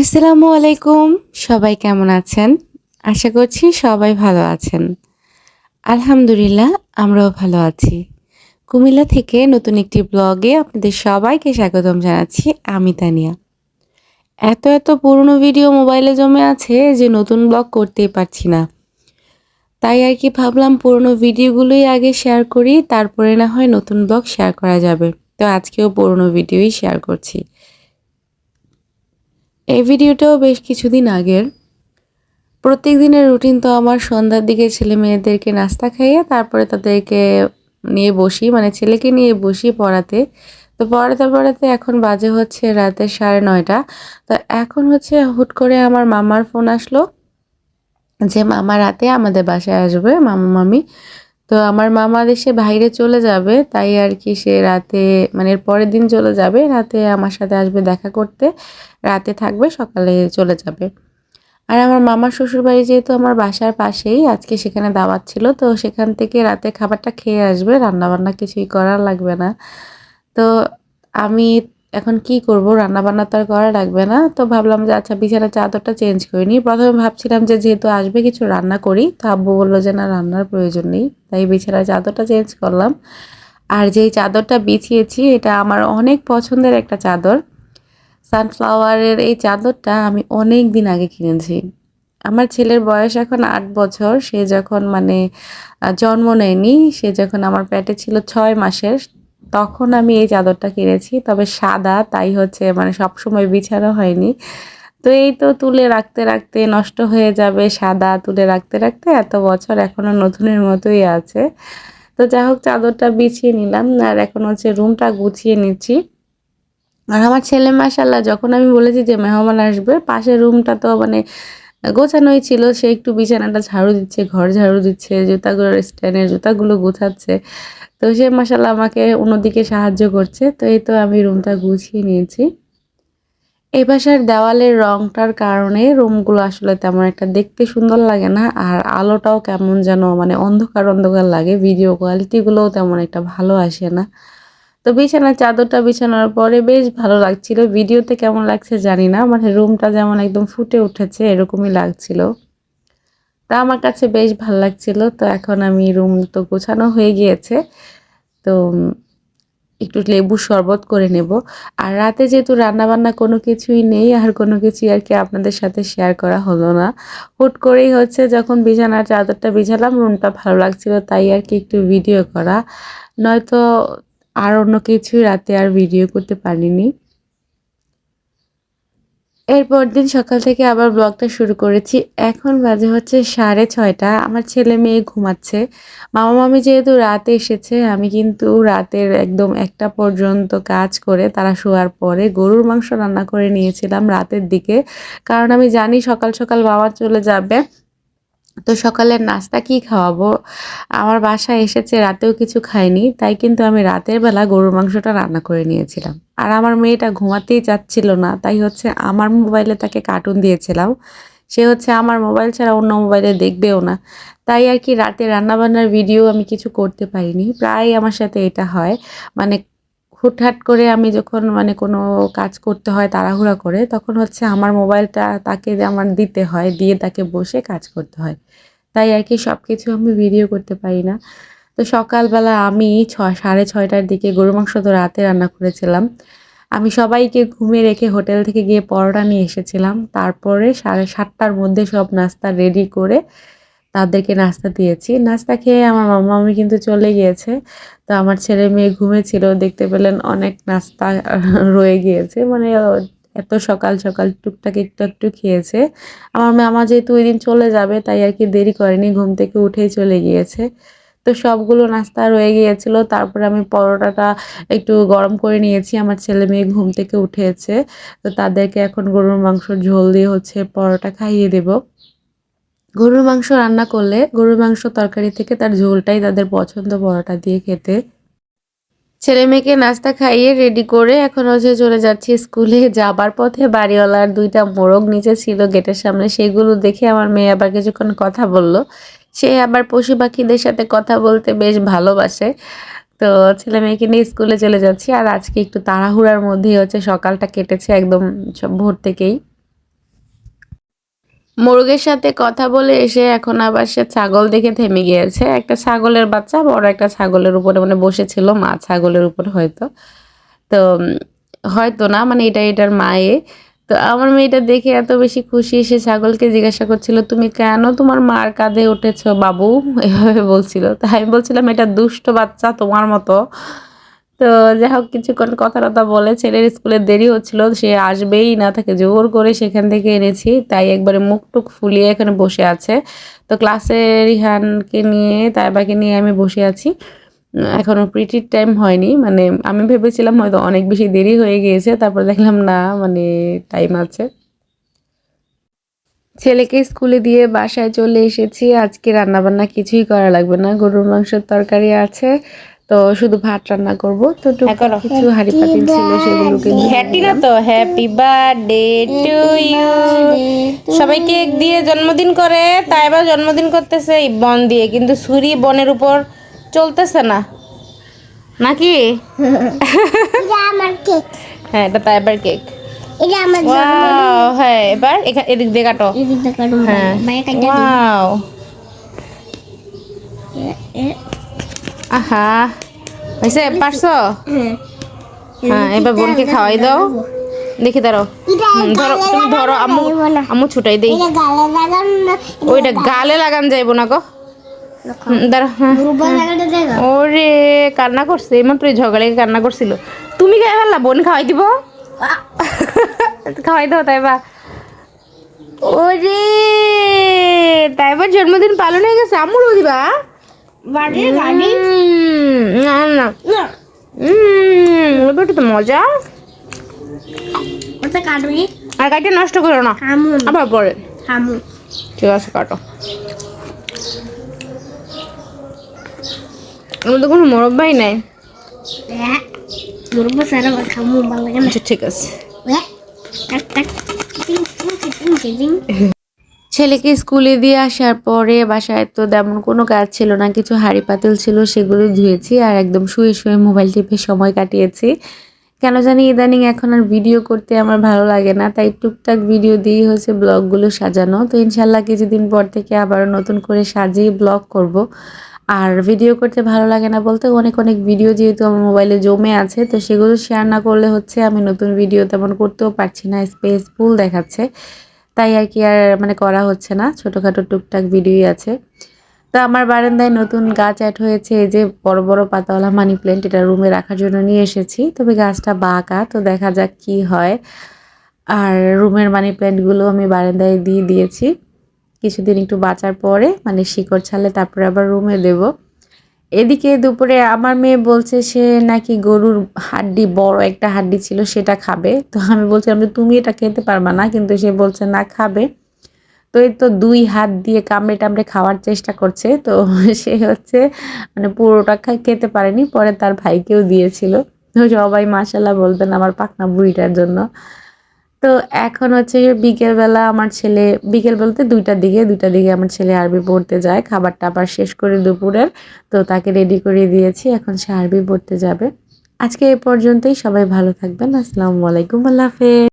আসসালামু আলাইকুম। সবাই কেমন আছেন? আশা করছি সবাই ভালো আছেন। আলহামদুলিল্লাহ, আমরাও ভালো আছি। কুমিল্লা থেকে নতুন একটি ব্লগে আপনাদের সবাইকে স্বাগতম জানাচ্ছি, আমি তানিয়া। এত এত পুরনো ভিডিও মোবাইলে জমে আছে যে নতুন ব্লগ করতেই পারছি না। তাই আর কি ভাবলাম পুরনো ভিডিওগুলোই আগে শেয়ার করি, তারপরে না হয় নতুন ব্লগ শেয়ার করা যাবে। তো আজকেও পুরনো ভিডিওই শেয়ার করছি। এই ভিডিওটাও বেশ কিছুদিন আগের। প্রত্যেক দিনের রুটিন তো আমার সন্ধ্যার দিকে ছেলে মেয়েদেরকে নাস্তা খাইয়ে, তারপরে তাদেরকে নিয়ে বসি মানে ছেলেকে নিয়ে বসি পড়াতে। তো পড়াতে পড়াতে এখন বাজে হচ্ছে রাতে সাড়ে নয়টা। তো এখন হচ্ছে হুট করে আমার মামার ফোন আসলো যে, মামা রাতে আমাদের বাসায় আসবে, মামা, মামি। তো আমার মামা দেশে বাইরে চলে যাবে, তাই আর কি সে রাতে মানে পরের দিন চলে যাবে, রাতে আমার সাথে আসবে দেখা করতে, রাতে থাকবে, সকালে চলে যাবে। আর আমার মামার শ্বশুরবাড়ি যেহেতু আমার বাসার পাশেই, আজকে সেখানে দাওয়াত ছিল, তো সেখান থেকে রাতে খাবারটা খেয়ে আসবে, রান্নাবান্না কিছুই করার লাগবে না। তো আমি এখন কি করব? রান্না বান্না তো আর করা লাগবে না। তো ভাবলাম যে আচ্ছা বিছানার চাদরটা চেঞ্জ করে নিই। প্রথমে ভাবছিলাম যে, যেহেতু আসবে কিছু রান্না করি, তো আব্বু বলল যে, না, রান্নার প্রয়োজন নেই। তাই বিছানার চাদরটা চেঞ্জ করলাম। আর যেই চাদরটা বিছিয়েছি, এটা আমার অনেক পছন্দের একটা চাদর। সানফ্লাওয়ারের এই চাদরটা আমি অনেক দিন আগে কিনেছি। আমার ছেলের বয়স এখন আট বছর। সে যখন মানে জন্ম নেয়নি, সে যখন আমার পেটে ছিল ছয় মাসের তখন আমি এই চাদরটা কিনেছি, তবে সাদা, তাই হচ্ছে মানে সবসময় বিছানো হয়নি। তো এই তো তুলে রাখতে রাখতে নষ্ট হয়ে যাবে, সাদা তুলে রাখতে রাখতে এত বছর এখনও নতুনের মতোই আছে। তো যাই হোক, চাদরটা বিছিয়ে নিলাম আর এখন হচ্ছে রুমটা গুছিয়ে নিচ্ছি। আর আমার ছেলে মাসাল্লাহ যখন আমি বলেছি যে মেহমান আসবে পাশের রুমটা তো মানে গোছানোই ছিল, সে একটু বিছানাটা ঝাড়ু দিচ্ছে, ঘর ঝাড়ু দিচ্ছে, জুতাগুলোর স্ট্যান্ডের জুতাগুলো গোছাচ্ছে। তো সে মাসাল্লাহ আমাকে অন্যদিকে সাহায্য করছে। তো এই তো আমি রুমটা গুছিয়ে নিয়েছি। এই দেওয়ালের রংটার কারণে রুমগুলো আসলে তেমন একটা দেখতে সুন্দর লাগে না, আর আলোটাও কেমন যেন মানে অন্ধকার অন্ধকার লাগে ভিডিও কোয়ালিটিগুলোও তেমন একটা ভালো আসে না। তো বিছানার চাদরটা বিছানোর পরে বেশ ভালো লাগছিল। ভিডিওতে কেমন লাগছে জানি না মানে রুমটা যেমন একদম ফুটে উঠেছে, এরকমই লাগছিল। তা আমার কাছে বেশ ভালো লাগছিল। তো এখন আমি রুম তো গোছানো হয়ে গিয়েছে। তো একটু লেবু শরবত করে নেব। আর রাতে যেহেতু রান্নাবান্না কোনো কিছুই নেই, আর কোনো কিছুই আর কি আপনাদের সাথে শেয়ার করা হলো না, হুট করেই হচ্ছে যখন বিছানার চাদরটা বিছালাম রুমটা ভালো লাগছিল, তাই আর কি একটু ভিডিও করা। নয়তো আর অন্য কিছুই রাতে আর ভিডিও করতে পারিনি। এরপর দিন সকাল থেকে আবার ব্লগটা শুরু করেছি। এখন বাজে হচ্ছে সাড়ে ছয়টা। আমার ছেলে মেয়ে ঘুমাচ্ছে। মামা মামি যেহেতু রাতে এসেছে, আমি কিন্তু রাতের একদম একটা পর্যন্ত কাজ করে তারা শোয়ার পরে গরুর মাংস রান্না করে নিয়েছিলাম রাতের দিকে। কারণ আমি জানি সকাল সকাল বাবা চলে যাবে। তো সকালের নাস্তা কি খাওয়াবো? আমার বাসায় এসেছে, রাতেও কিছু খাইনি, তাই কিন্তু আমি রাতের বেলা গরুর মাংসটা রান্না করে নিয়েছিলাম। আর আমার মেয়েটা ঘুমাতেই চাচ্ছিল না, তাই হচ্ছে আমার মোবাইলে তাকে কার্টুন দিয়েছিলাম। সে হচ্ছে আমার মোবাইল ছাড়া অন্য মোবাইলে দেখবেও না। তাই আর কি রাতে রান্নাবান্নার ভিডিও আমি কিছু করতে পারিনি। প্রায় আমার সাথে এটা হয়। মানে হুটহাট করে আমি যখন মানে কোনো কাজ করতে হয়, তাড়াহুড়া করে, তখন হচ্ছে আমার মোবাইলটা তাকে আমার দিতে হয়, দিয়ে তাকে বসে কাজ করতে হয়। তাই আর কি সব কিছু আমি ভিডিও করতে পারি না। তো সকালবেলা আমি ছ সাড়ে ছয়টার দিকে গরু মাংস তো রাতে রান্না করেছিলাম। আমি সবাইকে ঘুমে রেখে হোটেল থেকে গিয়ে পরোটা নিয়ে এসেছিলাম। তারপরে সাড়ে সাতটার মধ্যে সব নাস্তা রেডি করে তাদেরকে নাস্তা দিয়েছি। নাস্তা খেয়ে আমার মামা, মামি কিন্তু চলে গিয়েছে। তো আমার ছেলে মেয়ে ঘুমেছিল দেখতে পেলেন অনেক নাস্তা রয়ে গিয়েছে। মানে এত সকাল সকাল টুকটাক একটু একটু খেয়েছে। আমার মামা যেহেতু ওই দিন চলে যাবে, তাই আর কি দেরি করেনি, ঘুম থেকে উঠেই চলে গিয়েছে। তো সবগুলো নাস্তা রয়ে গিয়েছিল। তারপরে আমি পরোটাটা একটু গরম করে নিয়েছি। আমার ছেলে মেয়ে ঘুম থেকে উঠেছে। তো তাদেরকে এখন গরুর মাংসর ঝোল দিয়ে হচ্ছে পরোটা খাইয়ে দেবো। গরুর মাংস রান্না করলে গরুর মাংস তরকারি থেকে তার ঝোলটাই তাদের পছন্দ পরোটা দিয়ে খেতে। ছেলে মেয়েকে নাস্তা খাইয়ে রেডি করে এখন হচ্ছে চলে যাচ্ছি স্কুলে। যাবার পথে বাড়িওয়ালার দুইটা মোরগ নিচে ছিল গেটের সামনে, সেগুলো দেখে আমার মেয়ে আবার কিছুক্ষণ কথা বলল। সে আবার পশু পাখিদের সাথে কথা বলতে বেশ ভালোবাসে। তো ছেলে মেয়েকে নিয়ে স্কুলে চলে যাচ্ছি আর আজকে একটু তাড়াহুড়ার মধ্যেই হচ্ছে সকালটা কেটেছে একদম সব ভোর থেকেই। মুরগের সাথে কথা বলে এসে এখন আবার সে ছাগল দেখে থেমে গিয়েছে। একটা ছাগলের বাচ্চা, বড় একটা ছাগলের উপরে মানে বসেছিল মা ছাগলের উপরে হয়তো। তো, হয়তো না মানে এটা এটার মায়ে। তো আমার মেয়েটা দেখে এত বেশি খুশি, সে ছাগলকে জিজ্ঞাসা করছিল, তুমি কেন তোমার মার কাঁধে উঠেছো বাবু? এভাবে বলছিল। তাই আমি বলছিলাম, এটা দুষ্ট বাচ্চা তোমার মতো। তো যাই হোক কিছুক্ষণ কথা টথা বলে ছেলের স্কুলে দেরি হচ্ছিল সে আসবেই না তাকে জোর করে সেখান থেকে এনেছি তাই একবারে মুখ টুক ফুলিয়ে এখানে বসে আছে। তো ক্লাসে রিহানকে নিয়ে তাইবাকে নিয়ে আমি বসে আছি। উম, এখনও প্রিটির টাইম হয়নি মানে আমি ভেবেছিলাম হয়তো অনেক বেশি দেরি হয়ে গিয়েছে তারপর দেখলাম না মানে টাইম আছে। ছেলেকে স্কুলে দিয়ে বাসায় চলে এসেছি আজকে রান্না বান্না কিছুই করা লাগবে না গরুর মাংসের তরকারি আছে তো শুধু ভাত রান্না করব। তো টুকটাক কিছু হাঁড়ি পাতিল ছিল সেগুলোকে হ্যাপি না তো হ্যাপি বার্থডে টু ইউ সবাই কেক দিয়ে জন্মদিন করে তাই এবার জন্মদিন করতেছে এই বন দিয়ে কিন্তু ছুরি বনের উপর চলতেছে না। নাকি? এটা আমার কেক। হ্যাঁ এটা তাই এবার কেক। হ্যাঁ এবার এখা- এদিক দিয়ে কাটো। হ্যাঁ আহা। হয়েছে পারছ? হ্যাঁ এবার বোনকে খাওয়াই দাও। দেখি হুম, ধরো তুমি ধরো আম্মু আম্মু ছুটাই দেই। ওইটা গালে লাগান যাইবো না গো। হ্যাঁ। ওরে কান্না করছে এইমাত্র এই ঝগড়াকে কান্না করছিল। তুমি খাই ফেললা বোন খাওয়াই দিব? খাওয়াই দাও তাই বা ওরে তাই এবার জন্মদিন পালন হয়ে গেছে আমুরও দিবা? বাড়ি গাড়ি না না। এবার তো মজা। ওটা কাটবি আর কাটে নষ্ট করো না। আবার পরে। ঠিক আছে কাটো। আমার তো কোনো মরব্বাই নাই? হ্যাঁ সারা খামু ভালো লাগে আচ্ছা ঠিক আছে। ছেলেকে স্কুলে দিয়ে আসার পরে বাসায় তো তেমন কোনো কাজ ছিল না, কিছু হাঁড়ি পাতিল ছিল সেগুলো ধুয়েছি আর একদম শুয়ে শুয়ে মোবাইল টিপে সময় কাটিয়েছি। কেন জানি ইদানিং এখন আর ভিডিও করতে আমার ভালো লাগে না, তাই টুকটাক ভিডিও দিয়ে হচ্ছে ব্লগগুলো সাজানো। তো ইনশাল্লাহ কিছুদিন পর থেকে আবারও নতুন করে সাজিয়ে ব্লগ করব। আর ভিডিও করতে ভালো লাগে না বলতে অনেক অনেক ভিডিও যেহেতু আমার মোবাইলে জমে আছে, তো সেগুলো শেয়ার না করলে হচ্ছে আমি নতুন ভিডিও তেমন করতেও পারছি না স্পেস ফুল দেখাচ্ছে। তাই আর কি আর মানে করা হচ্ছে না। ছোটোখাটো টুকটাক ভিডিওই আছে। তো আমার বারান্দায় নতুন গাছ অ্যাড হয়েছে। এই যে বড় বড় পাতাওয়ালা মানি প্ল্যান্ট এটা রুমে রাখার জন্য নিয়ে এসেছি। তবে গাছটা বাঁকা, তো দেখা যাক কি হয়। আর রুমের মানি প্ল্যান্টগুলো আমি বারান্দায় দিয়ে দিয়েছি। কিছুদিন একটু বাঁচার পরে মানে শিকড় ছালে তারপরে আবার রুমে দেব। এদিকে দুপুরে আমার মেয়ে বলছে সে নাকি গরুর হাড্ডি, বড় একটা হাড্ডি ছিল, সেটা খাবে। তো আমি বলছিলাম যে, তুমি এটা খেতে পারবা না। কিন্তু সে বলছে, না, খাবে। তো এই তো দুই হাত দিয়ে কামড়ে টামড়ে খাওয়ার চেষ্টা করছে। তো সে হচ্ছে মানে পুরোটা খেতে পারেনি। পরে তার ভাইকেও দিয়েছিল। সবাই মাসাল্লাহ বলবেন আমার পাকনা বুড়িটার জন্য। তো এখন হচ্ছে বিকেলবেলা আমার ছেলে, বিকেল বলতে দুইটার দিকে দুইটার দিকে আমার ছেলে আরবি পড়তে যায় খাবার টাবার শেষ করে দুপুরের, তো তাকে রেডি করে দিয়েছি, এখন সে আরবি পড়তে যাবে। আজকে এ পর্যন্তই, সবাই ভালো থাকবেন, আসসালামু আলাইকুম, আল্লাহ হাফেজ।